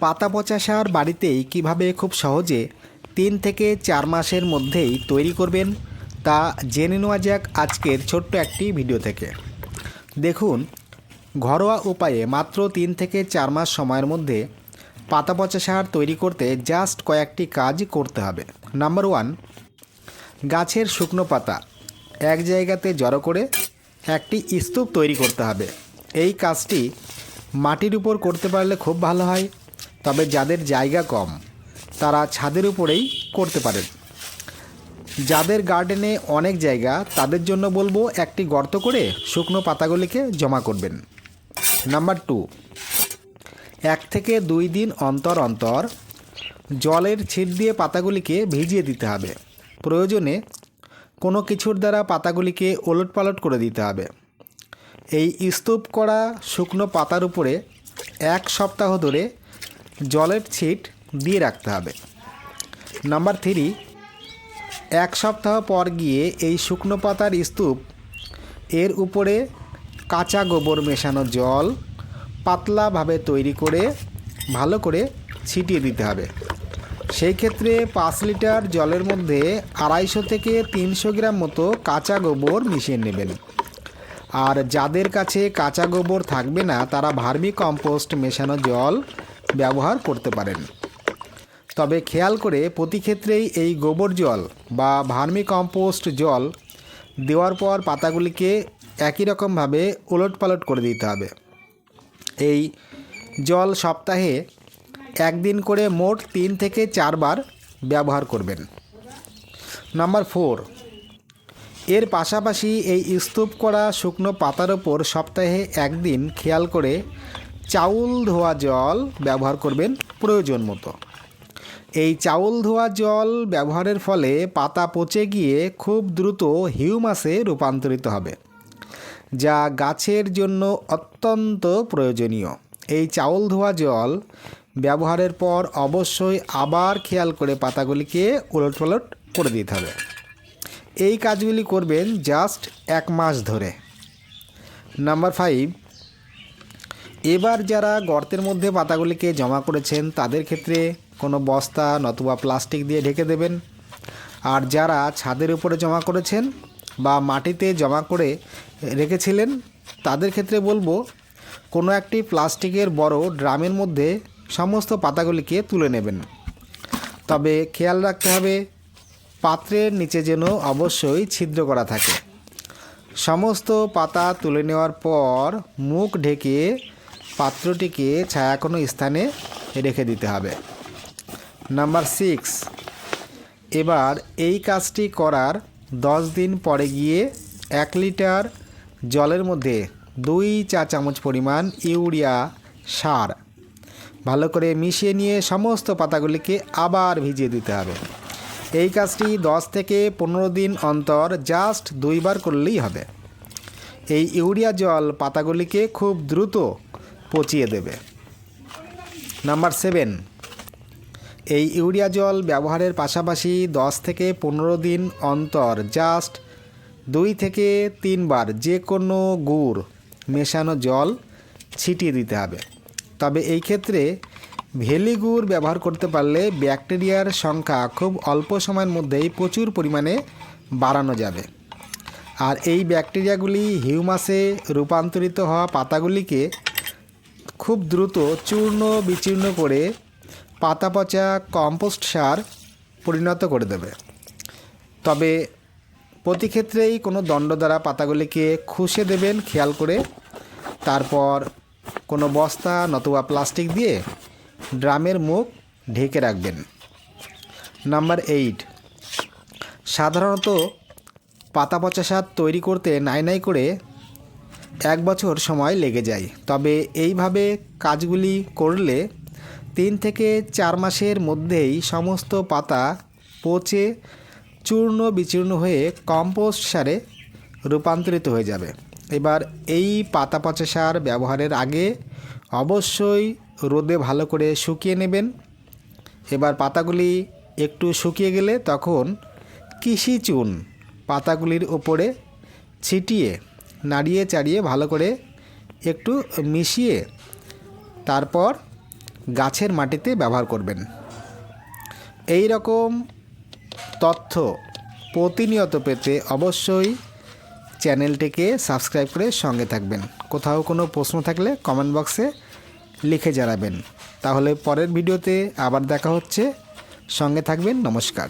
পাতা পচা সার বাড়িতেই কীভাবে খুব সহজে তিন থেকে চার মাসের মধ্যেই তৈরি করবেন, তা জেনে নেওয়া যাক আজকের ছোট্ট একটি ভিডিও থেকে। দেখুন, ঘরোয়া উপায়ে মাত্র তিন থেকে চার মাস সময়ের মধ্যে পাতা পচা সার তৈরি করতে জাস্ট কয়েকটি কাজ করতে হবে। নাম্বার ওয়ান, গাছের শুকনো পাতা এক জায়গাতে জড়ো করে একটি স্তূপ তৈরি করতে হবে। এই কাজটি মাটির উপর করতে পারলে খুব ভালো হয়। তবে যাদের জায়গা কম, তারা ছাদের উপরেই করতে পারেন। যাদের গার্ডেনে অনেক জায়গা, তাদের জন্য বলব একটি গর্ত করে শুকনো পাতাগুলিকে জমা করবেন। নাম্বার টু, এক থেকে দুই দিন অন্তর অন্তর জলের ছিট দিয়ে পাতাগুলিকে ভিজিয়ে দিতে হবে। প্রয়োজনে কোনো কিছুর দ্বারা পাতাগুলিকে ওলটপালট করে দিতে হবে। এই স্তূপ করা শুকনো পাতার উপরে এক সপ্তাহ ধরে জলের ছিট দিয়ে রাখতে হবে। নাম্বার থ্রি, এক সপ্তাহ পর গিয়ে এই শুকনো পাতার স্তূপ, এর উপরে কাঁচা গোবর মেশানো জল পাতলাভাবে তৈরি করে ভালো করে ছিটিয়ে দিতে হবে। সেই ক্ষেত্রে পাঁচ লিটার জলের মধ্যে আড়াইশো থেকে তিনশো গ্রাম মতো কাঁচা গোবর মিশিয়ে নেবেন। আর যাদের কাছে কাঁচা গোবর থাকবে না, তারা ভার্মি কম্পোস্ট মেশানো জল ব্যবহার করতে পারেন। তবে খেয়াল করে প্রতি ক্ষেত্রেই এই গোবর জল বা ভার্মি কম্পোস্ট জল দেওয়ার পর পাতাগুলিকে একই রকমভাবে উলটপালট করে দিতে হবে। এই জল সপ্তাহে একদিন করে মোট তিন থেকে চারবার ব্যবহার করবেন। নাম্বার ফোর, এর পাশাপাশি এই স্তূপ করা শুকনো পাতার ওপর সপ্তাহে একদিন খেয়াল করে চাউল ধোয়া জল ব্যবহার করবেন প্রয়োজন মতো। এই চাউল ধোয়া জল ব্যবহারের ফলে পাতা পচে গিয়ে খুব দ্রুত হিউমাসে রূপান্তরিত হবে, যা গাছের জন্য অত্যন্ত প্রয়োজনীয়। এই চাউল ধোয়া জল ব্যবহারের পর অবশ্যই আবার খেয়াল করে পাতাগুলিকে উলটপালট করে দিতে হবে। এই কাজগুলি করবেন জাস্ট এক মাস ধরে। নাম্বার ফাইভ এবার যারা গর্তের মধ্যে পাতাগুলিকে জমা করেছেন, তাদের ক্ষেত্রে কোনো বস্তা নতুবা প্লাস্টিক দিয়ে ঢেকে দেবেন। আর যারা ছাদের উপরে জমা করেছেন বা মাটিতে জমা করে রেখেছিলেন, তাদের ক্ষেত্রে বলব, কোনো একটি প্লাস্টিকের বড় ড্রামের মধ্যে সমস্ত পাতাগুলিকে তুলে নেবেন। তবে খেয়াল রাখতে হবে, পাত্রের নিচে যেন অবশ্যই ছিদ্র করা থাকে। সমস্ত পাতা তুলে নেওয়ার পর মুখ ঢেকে পাত্রটিকে ছায়া কোনো স্থানে রেখে দিতে হবে। Number six. এবার এই কাজটি করার দশ দিন পরে গিয়ে এক লিটার জলের মধ্যে দুই চা চামচ পরিমাণ ইউরিয়া সার ভালো করে মিশিয়ে নিয়ে সমস্ত পাতাগুলিকে আবার ভিজিয়ে দিতে হবে। এই কাজটি দশ থেকে পনেরো দিন অন্তর জাস্ট দুইবার করলেই হবে। এই ইউরিয়া জল পাতাগুলিকে খুব দ্রুত পচিয়ে দেবে। নাম্বার সেভেন, এই ইউরিয়া জল ব্যবহারের পাশাপাশি দশ থেকে পনেরো দিন অন্তর জাস্ট দুই থেকে তিনবার যে কোনো গুড় মেশানো জল ছিটিয়ে দিতে হবে। তবে এই ক্ষেত্রে ভেলি গুড় ব্যবহার করতে পারলে ব্যাকটেরিয়ার সংখ্যা খুব অল্প সময়ের মধ্যেই প্রচুর পরিমাণে বাড়ানো যাবে। আর এই ব্যাকটেরিয়াগুলি হিউমাসে রূপান্তরিত হওয়া পাতাগুলিকে খুব দ্রুত চূর্ণ বিচূর্ণ করে পাতা পচা কম্পোস্ট সার পরিণত করে দেবে। তবে প্রতি ক্ষেত্রেই কোনো দণ্ড দ্বারা পাতাগুলিকে খুশে দেবেন খেয়াল করে। তারপর কোনো বস্তা নতুবা প্লাস্টিক দিয়ে ড্রামের মুখ ঢেকে রাখবেন। নাম্বার এইট, সাধারণত পাতা পচা সার তৈরি করতে নাই নাই করে এক বছর সময় লেগে যায়। তবে এইভাবে কাজগুলি করলে তিন থেকে চার মাসের মধ্যেই সমস্ত পাতা পচে চূর্ণ বিচূর্ণ হয়ে কম্পোস্ট সারে রূপান্তরিত হয়ে যাবে। এবার এই পাতা পচা সার ব্যবহারের আগে অবশ্যই রোদে ভালো করে শুকিয়ে নেবেন। এবার পাতাগুলি একটু শুকিয়ে গেলে তখন কৃষি চুন পাতাগুলির ওপরে ছিটিয়ে নাড়িয়ে চাড়িয়ে ভালো করে একটু মিশিয়ে তারপর গাছের মাটিতে ব্যবহার করবেন। এই রকম তথ্য প্রতিনিয়ত পেতে অবশ্যই চ্যানেলটিকে সাবস্ক্রাইব করে সঙ্গে থাকবেন। কোথাও কোনো প্রশ্ন থাকলে কমেন্ট বক্সে লিখে জানাবেন। তাহলে পরের ভিডিওতে আবার দেখা হচ্ছে। সঙ্গে থাকবেন, নমস্কার।